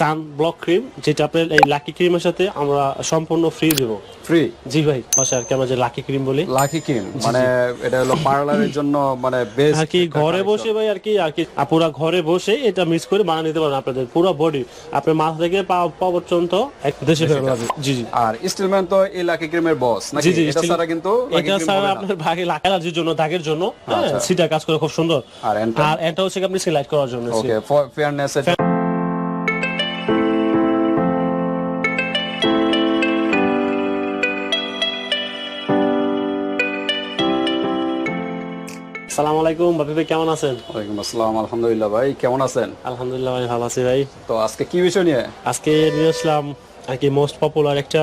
সান block cream যেটা আপনার এই লাকি ক্রিমের সাথে আমরা সম্পূর্ণ ফ্রি দেবো। ফ্রি জি ভাই কি আমরা যে লাকি ক্রিম বলি। লাকি ক্রিম মানে এটা হলো পার্লারের জন্য মানে বেস্ট আর কি ঘরে বসে ভাই আর কি আর কি ঘরে বসে এটা মিক্স করে বানিয়ে নিতে পারেন আপনাদের পুরো বডি আপনার মাথা থেকে পা পর্যন্ত এক দেশে ফেরত। জি জি। আর স্টিলম্যান তো এই লাকি ক্রিমের বস নাকি? জি জি এটা ছাড়া কিন্তু এটা না। আপনার ভাগে অ্যালার্জির জন্য দাগের জন্য হ্যাঁ আচ্ছা। সিটা কাজ করে খুব সুন্দর। আর এটা হচ্ছে আপনি সিলাইট করার জন্য ওকে ফেয়ারনেস সালাম আলাইকুম বাপি ভাই কেমন আছেন? ওয়ালাইকুম আসসালাম আলহামদুলিল্লাহ ভাই কেমন আছেন? আলহামদুলিল্লাহ ভাই ভালো আছি ভাই। তো আজকে কি বিষয় নিয়ে? আজকে নিয়ে আসলাম আর কি মোস্ট পপুলার একটা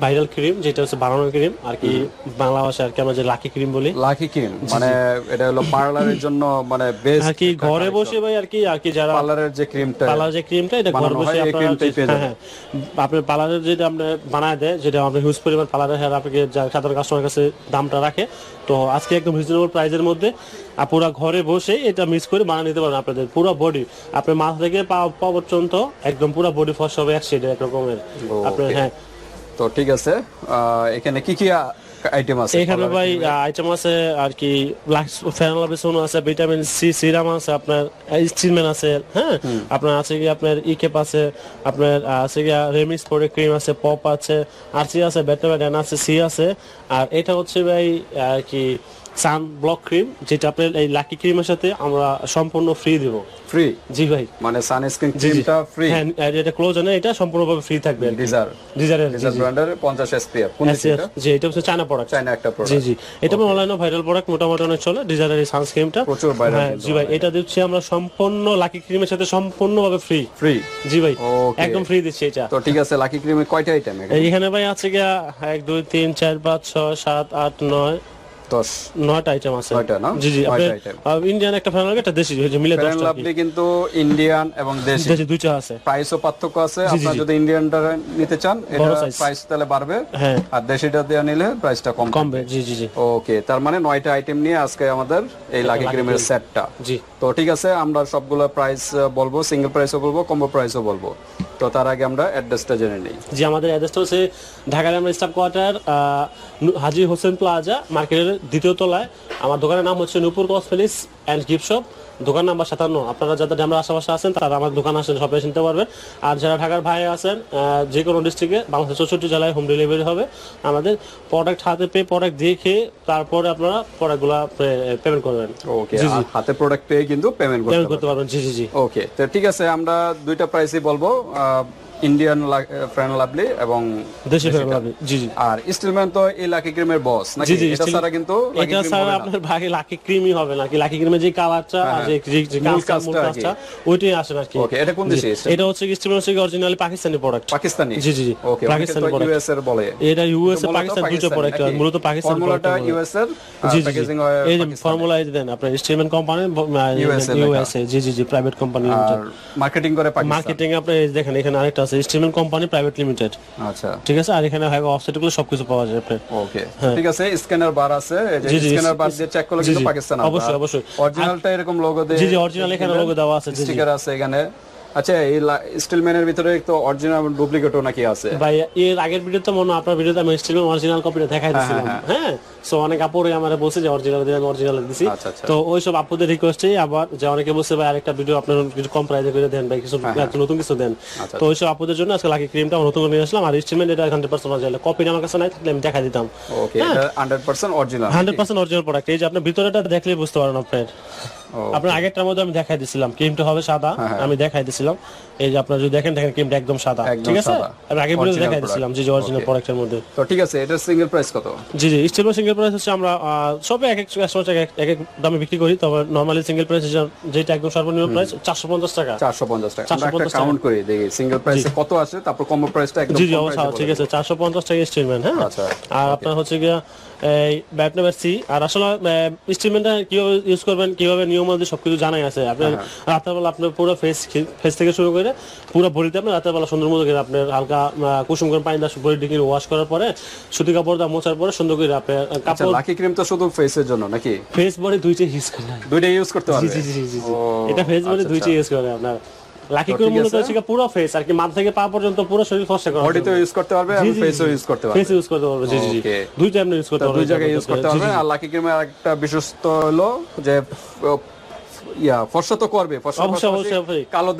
ভাইরাল ক্রিম যেটা হচ্ছে বানানোর ক্রিম আর কি বাংলা ভাষায় আর কি আমরা যে লাকি ক্রিম বলি। লাকি ক্রিম মানে এটা হলো পার্লারের জন্য মানে বেস্ট আর কি ঘরে বসে ভাই আর কি আর কি যারা পার্লারের যে ক্রিমটা পার্লার যে ক্রিমটা এটা ঘরে বসে আপনারা হ্যাঁ হ্যাঁ। আপনার পার্লারের যেটা আপনি বানায় দেয় যেটা আপনি হিউজ পরিমাণ পার্লারের হ্যাঁ আপনাকে সাধারণ কাস্টমার কাছে দামটা রাখে তো আজকে একদম রিজনেবল প্রাইসের মধ্যে পুরো ঘরে বসে এটা মিক্স করে বানিয়ে নিতে পারেন আপনাদের পুরো বডি আপনার মাথা থেকে পা পর্যন্ত একদম পুরো বডি ফস হবে এক শেডের এক রকমের। আপনার হ্যাঁ তো ঠিক আছে আহ, এখানে কি কি আইটেম আছে এখানে ভাই আইটেম আছে। আর কি লাক্স আছে ভিটামিন সি সিরাম আছে আপনার স্টিলম্যান আছে হ্যাঁ? আপনার আছে কি আপনার ইকেপ আছে আপনার আছে কি রেমিক্স পরে ক্রিম আছে পপ আছে আছে আছে সি আছে। আর এটা হচ্ছে ভাই আর কি সান ব্লক ক্রিম যেটা আপনার এই লাকি ক্রিমের সাথে আমরা সম্পূর্ণ ফ্রি দিব। ফ্রি জি ভাই। মানে সানস্ক্রিন ক্রিমটা ফ্রি হ্যাঁ এটা ক্লোজ না এটা সম্পূর্ণভাবে ফ্রি থাকবে ডিজার ডিজারের ডিজার ব্র্যান্ডের 50 এসপিএফ কোন জি। এটা? হচ্ছে চায়না প্রোডাক্ট চায়না একটা প্রোডাক্ট জি জি। এটা আমার অনলাইনে ভাইরাল প্রোডাক্ট মোটামুটি অনেক চলে ডিজাইনার সানস্ক্রিনটা প্রচুর ভাইরাল হ্যাঁ, জি ভাই এটা দিচ্ছি আমরা সম্পূর্ণ লাকি ক্রিমের সাথে সম্পূর্ণভাবে ফ্রি ফ্রি জি ভাই একদম ফ্রি দিচ্ছি এটা। তো ঠিক আছে লাকি ক্রিমে কয়টা আইটেম এখানে ভাই আছে কি 1 2 3 4 5 6 7 8 9 প্রাইসও পার্থক্য আছে। যদি ইন্ডিয়ানটা নিতে চান এটা প্রাইস তাহলে বাড়বে। আর দিয়ে নিলে তার মানে নয়টা আইটেম নিয়ে আজকে আমাদের এই লাগি ক্রিমের সেটটা জি। তো ঠিক আছে, আমরা সবগুলো প্রাইস বলব সিঙ্গেল প্রাইসও বলব কম্বো প্রাইসও বলব। তো তার আগে আমরা অ্যাড্রেসটা জেনে নিই। জি, আমাদের অ্যাড্রেসটা হচ্ছে ঢাকার আমরা staff quarter Haji Hossain plaza মার্কেটের দ্বিতীয় তলায়। আমার দোকানের নাম হচ্ছে Nupur cosmetics and gift shop দোকান নাম্বার সাতান্ন। আপনারা যাদের আমরা আশেপাশে আছেন তারা আমার দোকান আসেন সবাই চিনতে পারবেন। আর যারা ঢাকার ভাই আছেন যে কোনো ডিস্ট্রিক্টে বাংলাদেশের চৌষট্টি জেলায় হোম ডেলিভারি হবে। আমাদের প্রোডাক্ট হাতে পেয়ে প্রোডাক্ট খেয়ে তারপরে আপনারা প্রোডাক্টগুলো পেমেন্ট করবেন। ওকে হাতে প্রোডাক্ট পেয়ে কিন্তু পেমেন্ট করতে পেমেন্ট করতে পারবেন। জি জি জি। ওকে তো ঠিক আছে আমরা দুইটা প্রাইসই বলব। ইন্ডিয়ান ফ্রেন্ড লাভলি এবং দেশি ফেরত পাবে জি জি। আর স্টিলম্যান তো এই লাকি ক্রিমের বস নাকি? জি, জি, এটা কিন্তু এটা আপনার ভাগে লাকি ক্রিমই হবে না কি লাকি ক্রিমের যে কালারটা আর যে যে- যে মূল কাজটা আর কি। ওইটাই আসে না কি। ওকে এটা কোন দেশে? এটা হচ্ছে স্টিমের হচ্ছে অরিজিনালি পাকিস্তানি প্রোডাক্ট পাকিস্তানি? জি, জি। Okay Pakistani product। ইউএস এর বলে। এটা ইউএস এর পাকিস্তান দুটো প্রোডাক্ট নাকি? মূলত পাকিস্তান ফর্মুলাটা ইউএস এর জি জি হয় এই যে ফর্মুলা এই দেন আপনার স্টিমেন কোম্পানি USA লেখা। ইউএসএ জি জি জি প্রাইভেট কোম্পানি মার্কেটিং করে পাকিস্তান। মার্কেটিং আপনি দেখেন এখানে আরেকটা আছে স্টিমেন কোম্পানি প্রাইভেট লিমিটেড আচ্ছা। ঠিক আছে? আর এখানে হয় অফসেটগুলো সবকিছু পাওয়া যায়। আপনার ওকে ঠিক আছে স্ক্যানার বার আছে। এই যে স্ক্যানার বার দিয়ে চেক করলে কিন্তু পাকিস্তান অবশ্যই, অবশ্যই। অরিজিনালটা এরকম লোগো দিয়ে জি জি অরিজিনাল এখানে লোগো দেওয়া আছে। স্টিকার আছে এখানে। আচ্ছা এই স্টিলম্যানের ভিতরে তো অরিজিনাল ডুপ্লিকেটও নাকি আছে। ভাই এর আগের ভিডিওতে মনে আপনার ভিডিওতে আমি স্টিল অরিজিনাল কপিটা দেখাই দিয়েছিলাম হ্যাঁ সো অনেক আপুরে আমার বলছে যে অরিজিনাল দিয়ে আমি অরিজিনাল দিছি। আচ্ছা, আচ্ছা। তো ওই সব আপুদের রিকোয়েস্টে আবার যে অনেকে বলছে ভাই আরেকটা ভিডিও আপনার কিছু কম প্রাইসে করে দেন ভাই কিছু হ্যাঁ, নতুন কিছু দেন। তো ওই সব আপুদের জন্য আজকে লাকি ক্রিমটা নতুন করে নিয়ে আসলাম। আর স্টিলমেন্ট এটা হান্ড্রেড পার্সেন্ট অরিজিনাল কপিটা আমার কাছে নাই থাকলে আমি দেখা দিতাম। ওকে এটা 100% original hundred percent original product এই যে আপনার ভিতরেটা দেখলেই বুঝতে পারেন আপনার। আপনার আগেরটার মধ্যে আমি দেখাই দিছিলাম। ক্রিমটা হবে সাদা আমি দেখাই দিছিলাম। এই যে আপনার যদি দেখেন দেখেন ক্রিমটা একদম সাদা হ্যাঁ, ঠিক আছে। আমি ভিডিও দেখাই. দিছিলাম যে অরিজিনাল প্রোডাক্টের মধ্যে। তো ঠিক আছে এটা সিঙ্গেল প্রাইস কত? জি জি স্টিল সিঙ্গেল প্রাইস হচ্ছে আমরা সবে এক এক কাস্টমার এক এক- দামে বিক্রি করি। তবে নর্মালি সিঙ্গেল প্রাইস যেটা একদম সর্বনিম্ন প্রাইস চারশো পঞ্চাশ টাকা। 450 টাকা। আমরা একটা কাউন্ট করি দেখি সিঙ্গেল প্রাইসে কত আসে তারপর কম্বো প্রাইসটা একদম জি জি অবশ্যই ঠিক আছে চারশো পঞ্চাশ টাকা স্টিলম্যান হ্যাঁ? আচ্ছা, আর আপনার হচ্ছে গিয়ে এই ব্যাট নাম্বার সি আর আসলে স্টিলম্যানটা কীভাবে ইউজ করবেন কীভাবে নিয়ম সবকিছু জানাই আছে? আপনার হ্যাঁ, রাতের বেলা আপনার পুরো ফেস ফেস থেকে শুরু করে পুরো বডিতে আপনি রাতের বেলা সুন্দর মতো করে আপনার হালকা কুসুম করে পানি দিয়ে বডি ডিকে ওয়াশ করার পরে সুতি কাপড় দিয়ে মোছার পরে সুন্দর করে আপনার আহ, আচ্ছা কাপড় লাকি ক্রিম তো শুধু ফেসের জন্য নাকি? ফেস বডি দুইটা ইউজ করেন দুইটা ইউজ করতে পারবে? জি জি জি। এটা ফেস বডি দুইটা ইউজ করে আপনার। লাকি তো ক্রিম মূলত হচ্ছে পুরো ফেস আর কি মাথা থেকে পা পর্যন্ত পুরো শরীর ফসে করা বডিতে ইউজ করতে পারবে আর ফেসও ইউজ করতে পারবে। ফেস ইউজ করতে পারবে। জি জি. দুইটা আপনি ইউজ করতে তো পারবেন দুই জায়গায় ইউজ করতে পারবে। আর লাকি ক্রিমের একটা বিশেষত্ব হলো যে ইয়া ফর্সা তো করবে। কালো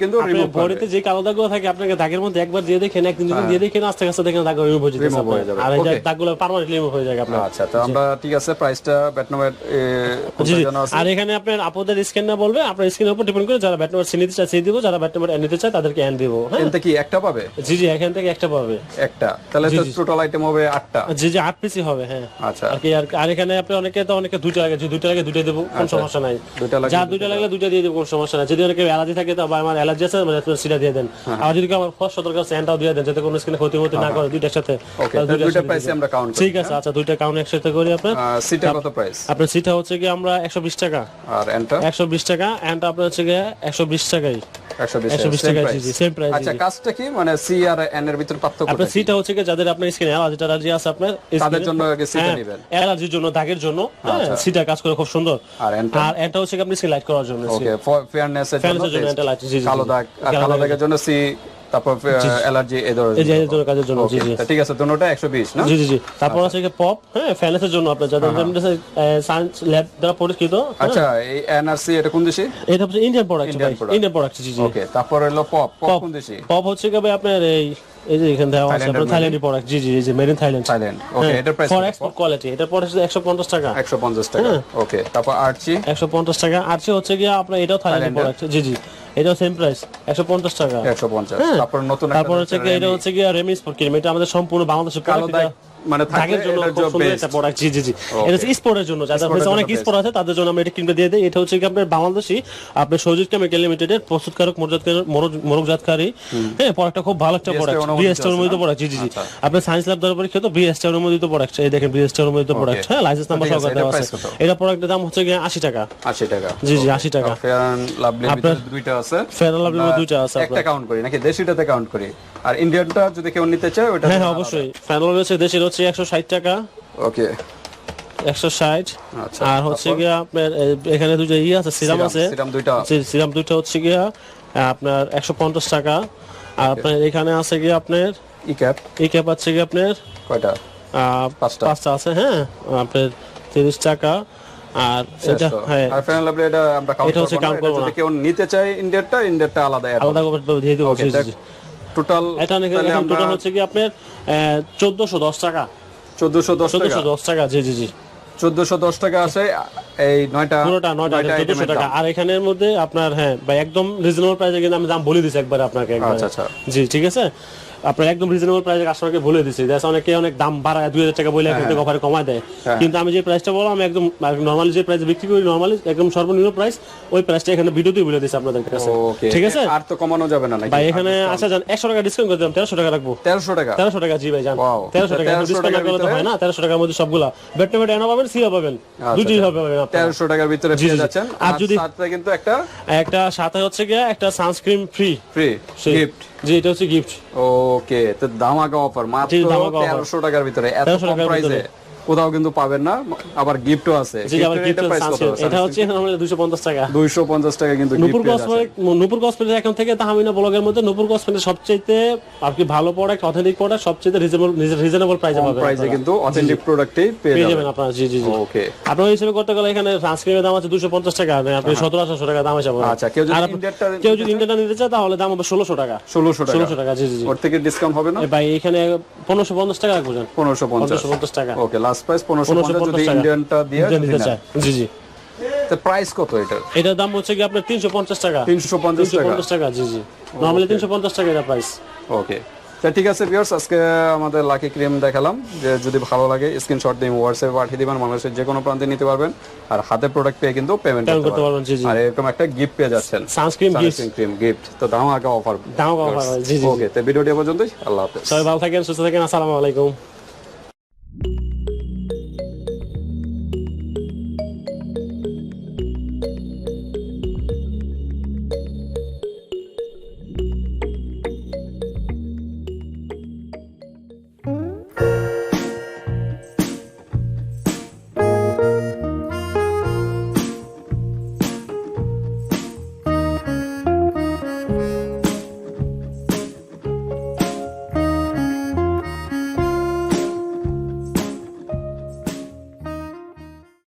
কিন্তু রিমুভ করবে। বডিতে যে কালো দাগগুলো থাকে আপনাকে দাগের মধ্যে একবার দিয়ে দেখেন একদিন দুদিন দিয়ে দেখেন আস্তে আস্তে দেখেন দাগ রিমুভ হয়ে হ্যাঁ। হয়ে। যাবে, আর এই. দাগগুলো পার্মানেন্টলি রিমুভ হয়ে যায় আপনার। আচ্ছা তো আমরা ঠিক আছে প্রাইসটা। জানা আছে? আর এখানে আপনার আপনাদের স্ক্যান না বলবে আপনার স্ক্রিনের উপর ডিপেন্ড করে যারা ব্যাট নাম্বার সি নিতে চায় সি দিব যারা ব্যাট নাম্বার এন নিতে চায় তাদেরকে এন দিব হ্যাঁ। এনতে কি একটা পাবে? জি জি এখান থেকে একটা পাবে। একটা। তাহলে তো টোটাল আইটেম হবে আটটা। জি জি আট পিসি হবে হ্যাঁ। আচ্ছা। আর এখানে আপনি অনেকে তো অনেকে দুইটা লাগে যে দুইটা লাগে দুইটা দেবো কোন সমস্যা নাই। দুইটা যার দুইটা লাগলে দুইটা দিয়ে দেবো কোনো সমস্যা নাই। যদি অনেকে অ্যালার্জি থাকে তো আমার অ্যালার্জি আছে মানে আপনি সেটা দিয়ে দেন। হ্যাঁ। আর যদি আমার সতর্ক স্যান্ডটাও দিয়ে দেন যাতে কোনো স্কিনে ক্ষতি হতে না করে দুইটার সাথে। দুইটা আমরা কাউন্ট ঠিক আছে আচ্ছা দুইটা কাউন্ট একসাথে করি আপনার। সিটা কত প্রাইস আপনার সিটা হচ্ছে কি আমরা একশো বিশ টাকা। আর এনটা টাকা আপনার হচ্ছে গিয়ে একশো বিশ টাকাই। 120 একশো বিশ same টাকা জি জি সেম প্রাইস আচ্ছা কাজটা কি? মানে সি আর এন এর ভিতর পার্থক্য আপনার সিটা হচ্ছে কি যাদের আপনার স্কিনে অ্যালার্জি টালার্জি আছে আপনার তাদের জন্য আগে সিটা নেবেন। অ্যালার্জির জন্য দাগের জন্য হ্যাঁ আচ্ছা। সিটা কাজ করে খুব সুন্দর। আর এনটা আর এটা হচ্ছে কি আপনি স্কিন লাইট করার জন্য ওকে ফেয়ারনেস এর জন্য। কালো দাগ কালো দাগের জন্য সি তারপর অ্যালার্জি এই ধরনের কাজের জন্য জি জি। ঠিক আছে দুটোটা 120 না? জি জি জি। তারপর আছে কি পপ হ্যাঁ ফ্যানেসের জন্য আপনার যাদের সায়েন্স ল্যাব দ্বারা পরিষ্কৃত হ্যাঁ, আচ্ছা এই এনআরসি এটা কোন দেশে? এটা হচ্ছে ইন্ডিয়ান প্রোডাক্ট। ইন্ডিয়ান প্রোডাক্ট জি জি। ওকে তারপর হলো পপ পপ কোন দেশে? পপ হচ্ছে কি আপনার এই এই যে এখানে দেওয়া আছে আপনার থাইল্যান্ডের প্রোডাক্ট জি জি এই যে made in Thailand Thailand okay এটার প্রাইস ফর এক্সপোর্ট কোয়ালিটি এটার প্রাইস 150 টাকা। 150 টাকা হ্যাঁ। ওকে তারপর আরচি 150 টাকা। আর সে হচ্ছে গিয়ে আপনার এটাও থাইল্যান্ডের প্রোডাক্ট জি জি এটাও সেম প্রাইস 150 টাকা। 150 হ্যাঁ। তারপর নতুন তারপর হচ্ছে গিয়ে এটা হচ্ছে গিয়ে রেমিস ক্রিম এটা আমাদের সম্পূর্ণ বাংলাদেশের কালো দাগ। এটা- মানে দাগের জন্য। একটা প্রোডাক্ট জি জি জি। এটা স্পোর্টের জন্য যাদের হচ্ছে অনেক স্পোর্ট আছে তাদের জন্য আমরা এটা কিনতে দিয়ে দিই। এটা হচ্ছে কি আপনার বাংলাদেশি আপনার সৌজিত কেমিক্যাল লিমিটেডের প্রস্তুতকারক মরজাতকারক হ্যাঁ প্রোডাক্টটা খুব ভালো একটা প্রোডাক্ট বিএসটি অনুমোদিত প্রোডাক্ট জি জি জি। আচ্ছা। আপনার সায়েন্স ল্যাব দ্বারা পরীক্ষিত বিএসটি অনুমোদিত প্রোডাক্ট এই দেখেন বিএসটি অনুমোদিত প্রোডাক্ট হ্যাঁ লাইসেন্স নাম্বার সহকারে দেওয়া আছে। এটা প্রোডাক্টের দাম হচ্ছে গিয়ে 80 টাকা। 80 টাকা। জি জি 80 টাকা। ফেয়ার লাভলি দুইটা আছে। Lovely আমরা দুইটা আছে একটা কাউন্ট করি নাকি দেশিটাতে কাউন্ট করি? আর ইন্ডিয়ানটা যদি কেউ নিতে চায় ওটা হ্যাঁ অবশ্যই। ফ্যানল হচ্ছে দেশের হচ্ছে 160 টাকা। ওকে। 160 আচ্ছা, আর হচ্ছে গিয়ে আপনার এখানে দুটো ই আছে সিরাম আছে। সিরাম দুইটা। জি, সিরাম দুটো হচ্ছে গিয়া আপনার একশো পঞ্চাশ টাকা। আর আপনার এখানে আছে গিয়ে আপনার ই ক্যাপ। এই ক্যাপ আছে গিয়ে আপনার কয়টা? পাঁচটা। পাঁচটা আছে হ্যাঁ? আপনার তিরিশ টাকা। আর এটা তো। হ্যাঁ। আর ফেয়ার লাভলি এটা আমরা কাউন্ট করব না। কেউ নিতে চায় ইন্ডিয়ানটা ইন্ডিয়ানটা আলাদা আলাদা করে দিয়ে দেবো। টোটাল এটা টোটাল হচ্ছে কি আপনার চোদ্দশো দশ টাকা। 1410 টাকা? চোদ্দশো দশ টাকা জি জি জি। 1410 টাকা আছে এই নয়টা পুরোটা নয়টা চোদ্দশো টাকা। আর এখানের মধ্যে আপনার হ্যাঁ ভাই একদম রিজনেবল প্রাইসে কিন্তু আমি দাম বলে দিচ্ছি একবার আপনাকে একবার। আচ্ছা, আচ্ছা। জি ঠিক আছে? আপনার একদম রিজনেবল প্রাইসে কাস্টমারকে বলে দিচ্ছি অনেকে অনেক দাম বাড়ায় দুই হাজার টাকা বলে অফারে কমায় দেয়। হ্যাঁ। কিন্তু আমি যে প্রাইসটা বললাম আমি একদম নর্মালি যে প্রাইস বিক্রি করি নর্মালি একদম সর্বনিম্ন প্রাইস ওই প্রাইসটা এখানে ভিডিওতেই বলে দিচ্ছি আপনাদের কাছে। ঠিক আছে? আর তো কমানো যাবে না ভাই এখানে আচ্ছা একশো টাকা ডিসকাউন্ট করে দিলাম তেরোশো টাকা রাখব। 1300 টাকা? তেরোশো টাকা জি ভাই জান তেরোশো টাকা ডিসকাউন্ট টাকার করলে তো? হয় না। তেরোশো টাকার মধ্যে সবগুলা। এনা পাবেন সিও পাবেন। দুটি হবে পাবেন আপনারা। 1300 টাকার ভিতরে পেয়ে যাচ্ছেন। আর আর যদি- কিন্তু একটা একটা সাথে হচ্ছে গিয়ে একটা সানস্ক্রিন ফ্রি ফ্রি গিফট জি এটা হচ্ছে গিফট ওকে তো ধামাকা অফার মাত্র জি, ধামাকা 1300 টাকার ভিতরে এত 1300 কম প্রাইসে। কোথাও কিন্তু পাবেন না আবার গিফটও আছে। এটা হচ্ছে আমাদের 250 টাকা। 250 টাকা কিন্তু নুপুর কসমেটিক নুপুর কসমেটিক এখন থেকে তাহমিনা ব্লগের মধ্যে নুপুর কসমেটিক সবচেয়ে আর কি ভালো প্রোডাক্ট অথেন্টিক প্রোডাক্ট সবচেয়ে রিজনেবল রিজনেবল প্রাইসে পাবেন প্রাইসে কিন্তু অথেন্টিক প্রোডাক্টই পেয়ে যাবেন। আপনারা জি জি জি। ওকে আপনার হিসেবে করতে গেলে এখানে সানস্ক্রিনের দাম আছে 250 টাকা আর আপনি 17 1800 টাকা দাম হিসাবে আচ্ছা, কেউ যদি কেউ যদি নিতে চায় তাহলে দাম হবে 1600 টাকা। 1600 টাকা। 1600 টাকা জি জি ওর থেকে ডিসকাউন্ট হবে না? ভাই এখানে 1550 টাকা রাখব যান 1550 1550 টাকা। ওকে লাস্ট প্রাইস 1550 যদি ইন্ডিয়ানটা দিয়ে নিতে চায়। জি জি। প্রাইস কত এটার এটার দাম হচ্ছে কি আপনার 350 টাকা। 350 টাকা 350 টাকা। জি জি। নরমালি 350 টাকা এটা প্রাইস ওকে তা ঠিক আছে ভিউয়ার্স আজকে আমাদের লাকি ক্রিম দেখালাম। যে যদি ভালো লাগে স্ক্রিনশট দিয়ে হোয়াটসঅ্যাপে পাঠিয়ে দিবেন। বাংলাদেশের যে কোনো প্রান্তে নিতে পারবেন। আর হাতে প্রোডাক্ট পেয়ে কিন্তু পেমেন্ট করতে পারবেন পারবেন, জি, জি। আর এরকম একটা গিফট পেয়ে যাচ্ছেন। সানস্ক্রিন গিফট গিফট তো দাম আগে অফার দাম হয়, জি জি ওকে তো ভিডিওটি পর্যন্তই। আল্লাহ হাফেজ। সবাই ভালো থাকেন সুস্থ থাকেন। আসসালামু আলাইকুম।